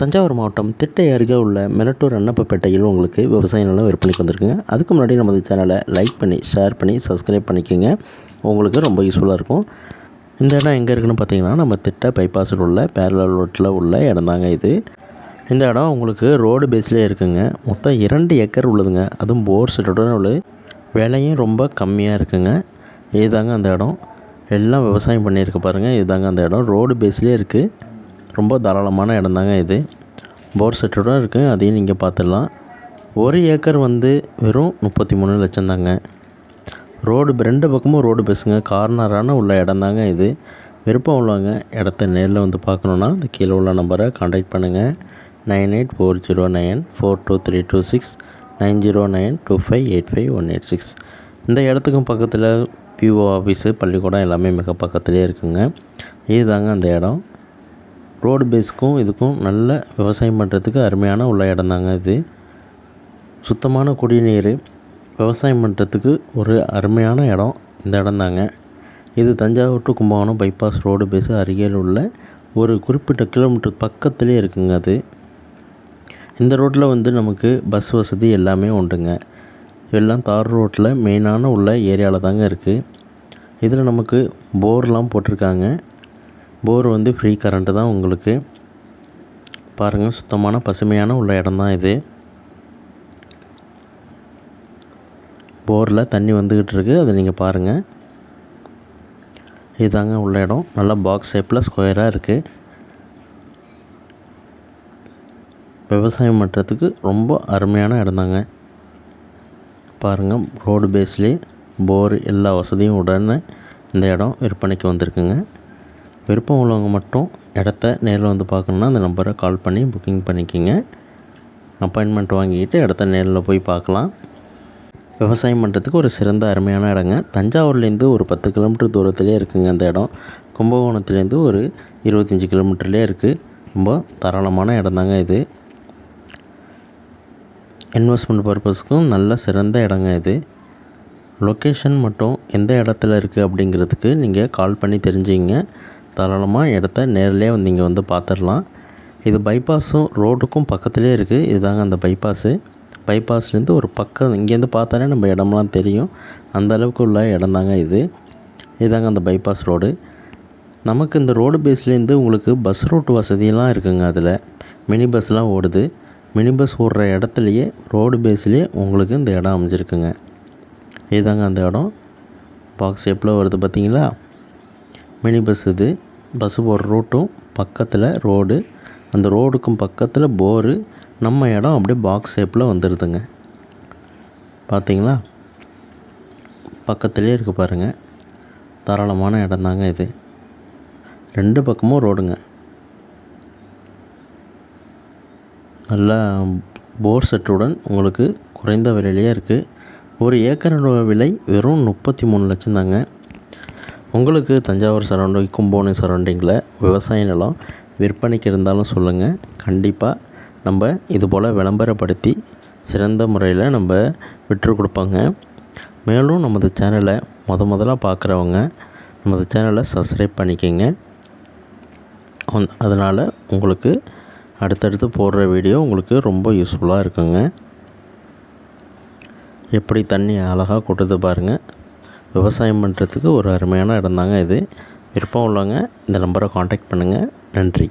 தஞ்சாவூர் மாவட்டம் திட்டை அருகே உள்ள மெலட்டூர் அன்னப்பப்பேட்டையில் உங்களுக்கு விவசாய நிலம் விற்பனைக்கு வந்திருக்குங்க. அதுக்கு முன்னாடி நமது சேனலை லைக் பண்ணி ஷேர் பண்ணி சப்ஸ்கிரைப் பண்ணிக்கோங்க. உங்களுக்கு ரொம்ப யூஸ்ஃபுல்லாக இருக்கும். இந்த இடம் எங்கே இருக்குன்னு பார்த்தீங்கன்னா நம்ம திட்ட பைபாஸில் உள்ள பேரலல் ரோட்டில் உள்ள இடம் தாங்க இது. இந்த இடம் உங்களுக்கு ரோடு பேஸ்லேயே இருக்குங்க. மொத்தம் இரண்டு ஏக்கர் உள்ளதுங்க. அதுவும் போர் செட்டுடன் உள்ள விலையும் ரொம்ப கம்மியாக இருக்குங்க. இதுதாங்க அந்த இடம். எல்லாம் விவசாயம் பண்ணியிருக்கு பாருங்கள் இதுதாங்க அந்த இடம். ரோடு பேஸ்லேயே இருக்குது ரொம்ப தாராளமான இடம் தாங்க இது. போர் செட்டோடு இருக்குது அதையும் நீங்கள் பார்த்துடலாம் ஒரு ஏக்கர் வந்து வெறும் முப்பத்தி மூணு லட்சம் தாங்க ரோடு ரெண்டு பக்கமும் ரோடு பேசுங்க. கார்னரான உள்ள இடம் தாங்க இது. விருப்பம் உள்ளவங்க இடத்த நேரில் வந்து பார்க்கணுன்னா இந்த கீழே உள்ள நம்பரை காண்டாக்ட் பண்ணுங்கள் nine eight four zero nine four two three two six nine zero nine two five eight five one eight six. இந்த இடத்துக்கும் பக்கத்தில் பிஓ ஆஃபீஸு பள்ளிக்கூடம் எல்லாமே மிக பக்கத்துலேயே இருக்குங்க. இதுதாங்க அந்த இடம். ரோடு பேஸுக்கும் இதுக்கும் நல்ல விவசாயம் பண்ணுறதுக்கு அருமையான உள்ள இடம் தாங்க இது. சுத்தமான குடிநீர் விவசாயம் பண்ணுறதுக்கு ஒரு அருமையான இடம் இந்த இடம் தாங்க. இது Thanjavur to Kumbakonam bypass road base அருகில் உள்ள ஒரு குறிப்பிட்ட கிலோமீட்டர் பக்கத்துலேயே இருக்குங்க அது. இந்த ரோட்டில் வந்து நமக்கு பஸ் வசதி எல்லாமே உண்டுங்க. எல்லாம் தார் ரோட்டில் மெயினான உள்ள ஏரியாவில் தாங்க இருக்குது இதில் நமக்கு போர்லாம் போட்டிருக்காங்க. போர் வந்து ஃப்ரீ கரண்ட்டு தான் உங்களுக்கு. பாருங்கள் சுத்தமான பசுமையான உள்ள இடம் தான் இது. போரில் தண்ணி வந்துக்கிட்டு இருக்குது அதை நீங்கள் பாருங்கள் இதாங்க உள்ள இடம். நல்லா பாக்ஸ் ஷேப்பில் ஸ்கொயராக இருக்குது விவசாயம் பண்ணுறதுக்கு ரொம்ப அருமையான இடம் தாங்க. பாருங்கள் ரோடு பேஸ்லேயே போர் எல்லா வசதியும் உடனே இந்த இடம் விற்பனைக்கு வந்திருக்குங்க. விருப்பம் உள்ளவங்க மட்டும் இடத்த நேரில் வந்து பார்க்கணுன்னா அந்த நம்பரை கால் பண்ணி புக்கிங் பண்ணிக்கோங்க. அப்பாயின்மெண்ட் வாங்கிக்கிட்டு இடத்த நேரில் போய் பார்க்கலாம். விவசாயம் பண்ணுறதுக்கு ஒரு சிறந்த அருமையான இடங்க. தஞ்சாவூர்லேருந்து ஒரு பத்து கிலோமீட்டர் தூரத்துலேயே இருக்குங்க அந்த இடம். கும்பகோணத்துலேருந்து ஒரு இருபத்தஞ்சி கிலோமீட்டர்லேயே இருக்குது ரொம்ப தாராளமான இடம் தாங்க இது. இன்வெஸ்ட்மெண்ட் பர்பஸ்க்கும் நல்ல சிறந்த இடங்க இது. லொக்கேஷன் மட்டும் எந்த இடத்துல இருக்குது அப்படிங்கிறதுக்கு நீங்கள் கால் பண்ணி தெரிஞ்சுங்க தாராளமாக இடத்த நேரிலே வந்து நீங்கள் வந்து பார்த்துடலாம். இது பைபாஸும் ரோடுக்கும் பக்கத்துலேயே இருக்குது இதுதாங்க அந்த பைபாஸு பைபாஸ்லேருந்து ஒரு பக்கம் இங்கேருந்து பார்த்தாலே நம்ம இடம்லாம் தெரியும். அந்த அளவுக்கு உள்ள இடம் தாங்க இது. இதுதாங்க அந்த பைபாஸ் ரோடு நமக்கு இந்த ரோடு பேஸ்லேருந்து உங்களுக்கு பஸ் ரூட் வசதியெல்லாம் இருக்குங்க அதில். மினி பஸ்லாம் ஓடுது. மினி பஸ் ஓடுற இடத்துலையே ரோடு பேஸ்லேயே உங்களுக்கு இந்த இடம் அமைஞ்சிருக்குங்க. இதுதாங்க அந்த இடம். பாக்ஸ் ஷேப்பில் வருது பார்த்தீங்களா? மினி பஸ் இது. பஸ்ஸு போகிற ரூட்டும் பக்கத்தில் ரோடு. அந்த ரோடுக்கும் பக்கத்தில் போரு. நம்ம இடம் அப்படியே பாக்ஸ் ஷேப்பில் வந்துடுதுங்க பார்த்தீங்களா பக்கத்துலேயே இருக்குது பாருங்கள் தாராளமான இடம் தாங்க இது. ரெண்டு பக்கமும் ரோடுங்க. நல்லா போர் செட்டுடன் உங்களுக்கு குறைந்த விலையிலேயே இருக்குது ஒரு ஏக்கரோட விலை வெறும் முப்பத்தி மூணு லட்சம் தாங்க. உங்களுக்கு தஞ்சாவூர் சரௌண்டிங் கும்போணம் சரௌண்டிங்கில் விவசாய நிலம் விற்பனைக்கு இருந்தாலும் சொல்லுங்கள். கண்டிப்பாக நம்ம இது போல் விளம்பரப்படுத்தி சிறந்த முறையில் நம்ம விற்று கொடுப்பாங்க. மேலும் நமது சேனலை முத முதலாக பார்க்குறவங்க நமது சேனலை சப்ஸ்கிரைப் பண்ணிக்கோங்க. அதனால் உங்களுக்கு அடுத்தடுத்து போடுற வீடியோ உங்களுக்கு ரொம்ப யூஸ்ஃபுல்லாக இருக்குங்க. எப்படி தண்ணி அழகாக கொட்டுது பாருங்கள் விவசாயம் பண்ணுறதுக்கு ஒரு அருமையான இடந்தாங்க இது. விருப்பம் உள்ளவங்க இந்த நம்பரை காண்டாக்ட் பண்ணுங்கள் நன்றி.